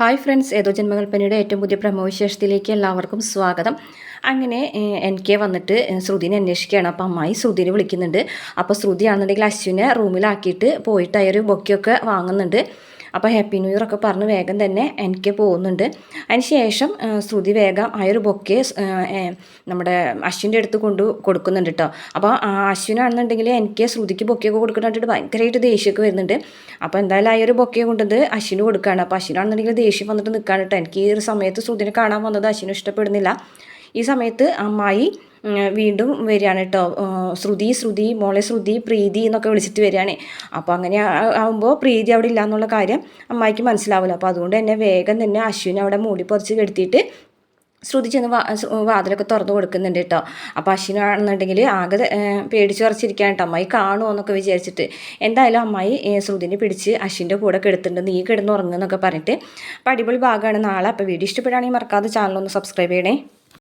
Hi friends ഏതോ ജന്മകൽപ്പനയുടെ ഏറ്റവും പുതിയ പ്രമോവിശേഷത്തിലേക്ക് എല്ലാവർക്കും സ്വാഗതം. അങ്ങനെ എൻ കെ വന്നിട്ട് ശ്രുതിനെ അന്വേഷിക്കുകയാണ്. അപ്പോൾ അമ്മായി ശ്രുതിനെ വിളിക്കുന്നുണ്ട്. അപ്പോൾ ശ്രുതിയാണെന്നുണ്ടെങ്കിൽ അശ്വിനെ റൂമിലാക്കിയിട്ട് പോയിട്ട് അയൊരു ബൊക്കെയൊക്കെ വാങ്ങുന്നുണ്ട്. അപ്പോൾ ഹാപ്പി ന്യൂ ഇയർ ഒക്കെ പറഞ്ഞ് വേഗം തന്നെ എനിക്ക് പോകുന്നുണ്ട്. അതിന് ശേഷം ശ്രുതി വേഗം ആ ഒരു ബൊക്കെ നമ്മുടെ അശ്വിന്റെ അടുത്ത് കൊണ്ട് കൊടുക്കുന്നുണ്ട് കേട്ടോ അപ്പോൾ ആ അശ്വിനാണെന്നുണ്ടെങ്കിൽ എനിക്ക് ശ്രുതിക്ക് ബൊക്കെയൊക്കെ കൊടുക്കുന്നുണ്ട് ഭയങ്കരമായിട്ട് ദേഷ്യമൊക്കെ വരുന്നുണ്ട്. അപ്പോൾ എന്തായാലും ആ ഒരു ബൊക്കെ കൊണ്ടത് അശ്വിന് കൊടുക്കുകയാണ് അപ്പോൾ അശ്വിനാണെന്നുണ്ടെങ്കിൽ ദേഷ്യം വന്നിട്ട് നിൽക്കുകയാണ് കേട്ടോ എനിക്ക് ഈ ഒരു സമയത്ത് ശ്രുതിനെ കാണാൻ വന്നത് അശ്വിനും ഇഷ്ടപ്പെടുന്നില്ല. ഈ സമയത്ത് അമ്മായി വീണ്ടും വരികയാണ് കേട്ടോ. ശ്രുതി ശ്രുതി മോളെ ശ്രുതി പ്രീതി എന്നൊക്കെ വിളിച്ചിട്ട് വരികയാണ്. അപ്പോൾ അങ്ങനെ ആകുമ്പോൾ പ്രീതി അവിടെ ഇല്ല എന്നുള്ള കാര്യം അമ്മായിക്ക് മനസ്സിലാവില്ല. അപ്പോൾ അതുകൊണ്ട് തന്നെ വേഗം തന്നെ അശ്വിനെ അവിടെ മൂടി പൊറിച്ച് കെടുത്തിയിട്ട് ശ്രുതി ചെന്ന് വാതിലൊക്കെ തുറന്നു കൊടുക്കുന്നുണ്ട് കേട്ടോ. അപ്പോൾ അശ്വിനാണെന്നുണ്ടെങ്കിൽ ആകെ പേടിച്ച് കുറച്ചിരിക്കുകയാണ് കേട്ടോ. അമ്മായി കാണുമോ എന്നൊക്കെ വിചാരിച്ചിട്ട്. എന്തായാലും അമ്മായി ശ്രുതിനെ പിടിച്ച് അശ്വിന്റെ കൂടെ കെടുത്തിട്ടുണ്ട്. നീ കിടന്ന് ഉറങ്ങുന്നൊക്കെ പറഞ്ഞിട്ട്. അപ്പോൾ അടിപൊളി ഭാഗമാണ് നാളെ. അപ്പോൾ വീഡിയോ ഇഷ്ടപ്പെടുകയാണെങ്കിൽ മറക്കാതെ ചാനലൊന്ന് സബ്സ്ക്രൈബ് ചെയ്യണേ.